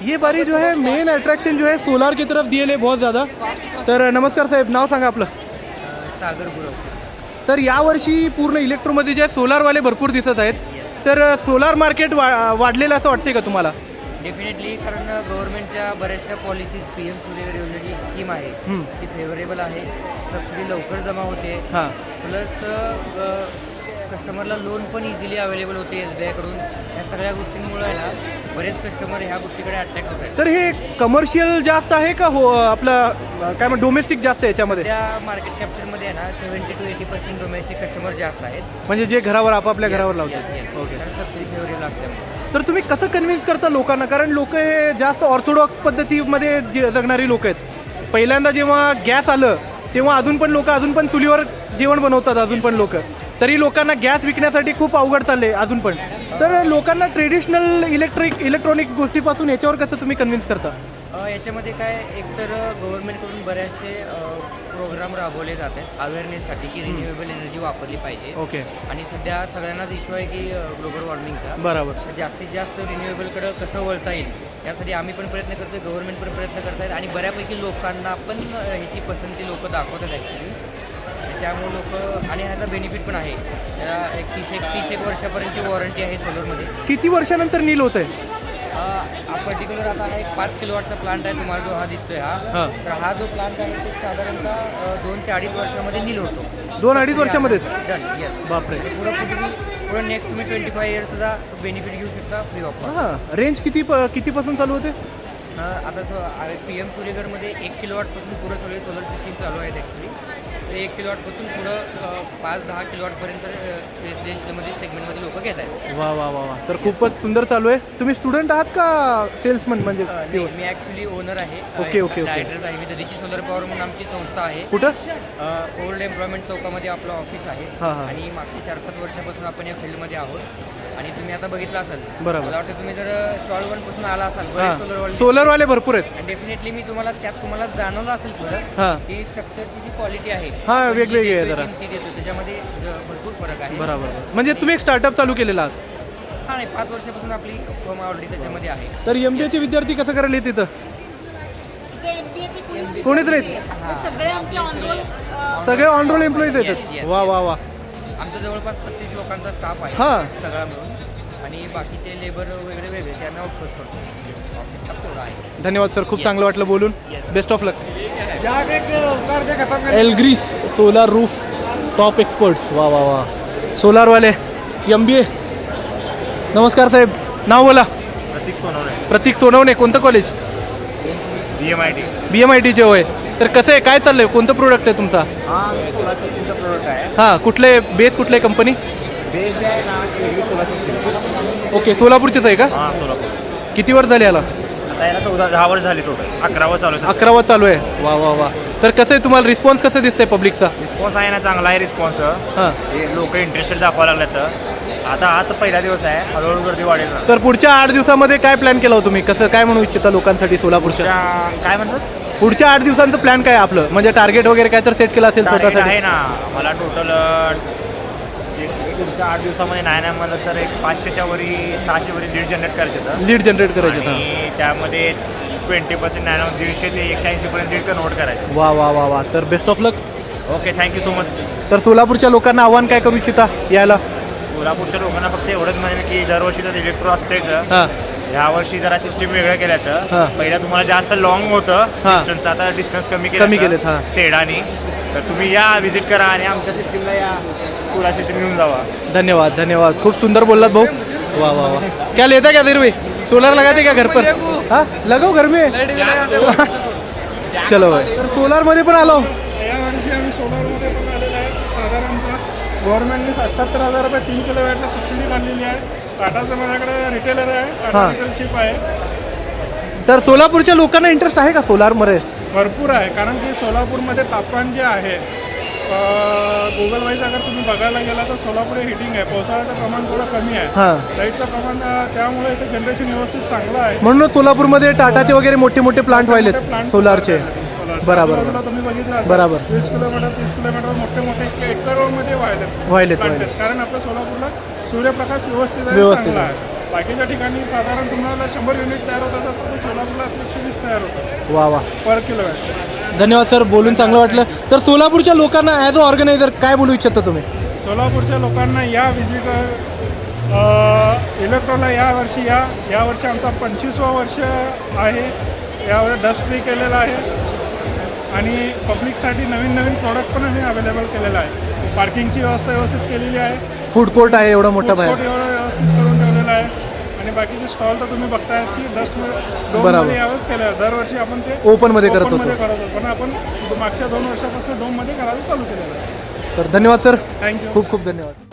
ये बारी जो है मेन अट्रैक्शन जो है सोलार की तरफ दिए बहुत ज़्यादा। तर नमस्कार साहेब नाव सांगा आपलं। सागर गुरव। तर यावर्षी पूर्ण इलेक्ट्रोमध्ये जे सोलारवाले भरपूर दिसत आहेत तर सोलार मार्केट वा वाढलेलं असं वाटते का तुम्हाला? डेफिनेटली कारण गव्हर्नमेंटच्या बऱ्याचशा पॉलिसीज पी एम सूर्यगर योजनेची स्कीम आहे. ती फेवरेबल आहे. सबसिडी लवकर जमा होते. हां. प्लस कस्टमरला लोन पण इझिली अवेलेबल होते एस बी आयकडून या सगळ्या गोष्टींमुळे आहे ना बरेच कस्टमर ह्या गोष्टीकडे अट्रॅक्ट होत आहेत. तर हे कमर्शियल जास्त आहे का हो आपलं काय म्हणतो डोमेस्टिक जास्त आहे याच्यामध्ये? त्या मार्केट कॅप्चरमध्ये आहे ना seventy to eighty percent domestic customer जास्त आहेत. म्हणजे जे घरावर आपापल्या घरावर लावतात. ओके सबसिडी फेवरेबल असल्यामुळे तर तुम्ही कसं कन्व्हिन्स करता लोकांना? कारण लोक हे जास्त ऑर्थोडॉक्स पद्धतीमध्ये जे जगणारी लोक आहेत. पहिल्यांदा जेव्हा गॅस आलं तेव्हा अजून पण लोक अजून पण चुलीवर जेवण बनवतात अजून पण लोक. तरी लोकांना गॅस विकण्यासाठी खूप अवघड चालले अजून पण. तर लोकांना ट्रेडिशनल इलेक्ट्रिक इलेक्ट्रॉनिक्स गोष्टीपासून याच्यावर कसं तुम्ही कन्व्हिन्स करता? याच्यामध्ये काय एकतर गव्हर्नमेंटकडून बरेचसे प्रोग्राम राबवले जात आहेत अवेअरनेससाठी की रिन्युएबल एनर्जी वापरली पाहिजे. ओके. आणि सध्या सगळ्यांनाच इश्यू आहे की ग्लोबल वॉर्मिंगचा बरोबर. जास्तीत जास्त रिन्युएबलकडं कसं वळता येईल यासाठी आम्ही पण प्रयत्न करतोय गव्हर्नमेंट पण प्रयत्न करत आहेत आणि बऱ्यापैकी लोकांना पण ह्याची पसंती लोक दाखवतात ॲक्च्युली त्यामुळे लोक आणि ह्याचा बेनिफिट पण आहे. त्याला एक तीस एक तीस एक वर्षापर्यंतची वॉरंटी आहे सोलरमध्ये. किती वर्षानंतर नील होत आहे हा पर्टिक्युलर आता हा एक पाच किलोवॉटचा प्लांट आहे तुम्हाला जो हा दिसतोय हा. हां. तर हा जो प्लांट आहे ते साधारणतः अ, दोन ते अडीच वर्षामध्ये नील होतो. दोन अडीच वर्षामध्येच डन येस बापरे. पुढं तुम्ही पुढं नेक्स्ट तुम्ही ट्वेंटी फाय इयर्सचा बेनिफिट घेऊ शकता फ्री ऑफ हां. रेंज किती प कितीपासून चालू होते? आता पी एम सूर्यगरमध्ये एक किलोवॉटपासून पुढं सगळे सोलर सिस्टीम चालू आहेत ॲक्च्युली एक किलोवॉटपासून पुढं पाच दहा किलोवॉटपर्यंत रेसिडेन्शियलमध्ये सेगमेंटमध्ये लोक घेत आहेत. वा वा वा वा. तर खूपच सुंदर चालू आहे. तुम्ही स्टुडंट आहात का सेल्समन म्हणजे मी ॲक्च्युली ओनर आहे. Okay, okay, okay. डायरेक्टर्स आहे. मी ददीची सोलर पॉवर म्हणून आमची संस्था आहे. कुठं? ओल्ड एम्प्लॉयमेंट चौकामध्ये आपलं ऑफिस आहे. आणि मागची चार पाच वर्षापासून आपण या फील्डमध्ये आहोत. आणि तुम्ही आता बघितलं असाल. बरोबर. मला वाटतं तुम्ही जर स्टॉल वनपासून आला असाल हां. बरेच सोलरवाले सोलरवाले भरपूर आहेत. डेफिनेटली मी तुम्हाला त्यात तुम्हाला जाणवलं असेल थोडं हां. की स्ट्रक्चरची जी क्वालिटी आहे हां, आपण जी वेगवेगळी आहे देतोय, जरा. किमती देतो त्याच्यामध्ये ज- भरपूर फरक आहे. बरोबर. म्हणजे तुम्ही एक स्टार्टअप चालू केलेला आहात हा नाही पाच वर्षापासून आपली फर्म ऑलरेडी त्याच्यामध्ये आहे. तर एम बी एचे विद्यार्थी कसं करायला तिथं? कोणीच नाहीत सगळे आमचे ऑनरोल सगळे on roll employees Yes, yes, वा वा वा. आमचा जवळपास पस्तीस लोकांचा स्टाफ आहे हां. सगळा मिळून. आणि बाकीचे लेबर वगैरे वेगळे ते आम्ही आउटसोर्स करतो. तेवढा आहे. धन्यवाद सर खूप चांगलं वाटलं बोलून. Yes. बेस्ट ऑफ लक एलग्रीस सोलार रूफ टॉप एक्सपर्ट्स वा वा वा. सोलारवाले एम बी ए नमस्कार साहेब. नाव बोला. प्रतीक सोनवणे. प्रतीक सोनवणे कोणतं college B M I T B M I टीचे होय. तर कसं आहे काय चाललंय? कोणतं प्रोडक्ट आहे तुमचा? हा सिस्टीमचा प्रोडक्ट आहे. हां कुठले बेस कुठले कंपनी आहे ना सिस्टीम ओके सोलापूरचेच आहे का? हां सोलापूर. किती वर्ष झाले याला? आता याला चौदा दहा वर्ष झाली टोटल अकरावं चालू आहे अकरावा चालू आहे. वा वा वा. तर कसं आहे तुम्हाला रिस्पॉन्स कसं दिसतंय पब्लिकचा रिस्पॉन्स आहे ना चांगला आहे रिस्पॉन्स हां. हे लोक इंटरेस्टेड दाखवायला लागल्यात आता आज पहिला दिवस आहे हळूहळू गर्दी वाढेल ना. तर पुढच्या आठ दिवसामध्ये काय प्लॅन केला हो तुम्ही? कसं काय म्हणू इच्छिता लोकांसाठी सोलापूरच्या त्या- काय म्हणतात? पुढच्या आठ दिवसांचं प्लॅन काय आहे आपलं? म्हणजे टार्गेट वगैरे काय तर सेट केलं असेल Target स्वतःसाठी? आहे ना. मला टोटल पुढच्या आठ दिवसामध्ये नाही नाही म्हणलं तर एक पाचशेच्या वरी सहाशे वरी लीड जनरेट करायचे होतं लीड जनरेट करायचे तर आणि त्यामध्ये ट्वेंटी पर्सेंट नाही दीडशे ते एकशे ऐंशीपर्यंत लीड कन्वर्ट करायचं. वा वा वा वा. तर best of luck okay thank you so much तर सोलापूरच्या लोकांना आव्हान काय करू इच्छिता यायला? सोलापूरच्या लोकांना फक्त एवढंच म्हणेल की दरवर्षी तर इलेक्ट्रो असतेच. हां. ह्या वर्षी जरा सिस्टीम वेगळं केलं हा. तर पहिला तुम्हाला जास्त लॉंग होतं. हा. डिस्टन्स आता डिस्टन्स कमी केलं कमी केलेत, हा. सेडानी तर तुम्ही या विजिट करा आणि आमच्या सिस्टीमला या. सोलार सिस्टीम घेऊन जावा. धन्यवाद धन्यवाद. खूप सुंदर बोललात भाऊ. वाह वाह वाह क्या लेता क्या देर सोलर लगाते क्या घर पर? हाँ? लगाओ घर में। चलो भाई। तर सोलारमध्ये पण आलो। यावर्षी आम्ही सोलारमध्ये पण आलेलो आहे साधारणतः. गव्हर्नमेंटने अठ्ठ्याहत्तर हजार रुपये तीन किलोवॅटला सबसिडी काढलेली आहे. टाटाचं माझ्याकडे रिटेलर आहे टाटा हां. रिटेलशिप आहे. तर सोलापूरच्या लोकांना इंटरेस्ट आहे का सोलारमध्ये? भरपूर आहे कारण की सोलापूरमध्ये तापमान जे आहे गुगल वाईज अगर तुम्ही बघायला गेला तर सोलापूर हे हिटिंग आहे पावसाळ्याचं प्रमाण थोडं कमी आहे हां लाईटचं प्रमाण अं, त्यामुळे इथे जनरेशन व्यवस्थित चांगलं आहे म्हणूनच सोलापूरमध्ये टाटाचे वगैरे मोठे मोठे प्लांट व्हायलेत plant सोलारचे सोलारचे. बराबर, आजूबाजूला. तुम्ही बघितलं असेल, बराबर. वीस किलोमीटर तीस किलोमीटर मोठे मोठे एकरमध्ये व्हायलेत व्हायलेत, plantations. व्हायलेत. कारण आपल्या सोलापूरला सूर्यप्रकाश व्यवस्थित आहे व्यवस्थित चांगला आहे. आहे बाकीच्या ठिकाणी साधारण तुम्हाला शंभर युनिट तयार होतात ते सोलापूरला एकशे वीस तयार होतात वा वा पर किलोवॅट धन्यवाद सर बोलून चांगलं वाटलं. तर सोलापूरच्या लोकांना ॲज अ ऑर्गनायझर काय बोलू इच्छिता तुम्ही? सोलापूरच्या लोकांना या विजिट इलेक्ट्रोला या वर्षी या. यावर्षी आमचा पंचवीसवा वर्ष आहे. यावर डस्ट फ्री केलेला आहे. आणि पब्लिकसाठी नवीन नवीन प्रॉडक्ट पण आम्ही अवेलेबल केलेलं आहे. पार्किंगची व्यवस्था व्यवस्थित केलेली आहे. फूड कोर्ट आहे एवढा मोठा एवढं व्यवस्थित करून ठेवलेलं आहे. आणि बाकीचे स्टॉल तर तुम्ही बघताय की डस्ट बरोबर. यावेळेस केलं आहे दरवर्षी आपण ते Open मध्ये करत open मध्ये होतो. करत होतो. पण आपण मागच्या दोन वर्षापासून डोममध्ये करायला चालू केलेलं आहे. तर धन्यवाद सर थँक्यू खूप खूप धन्यवाद.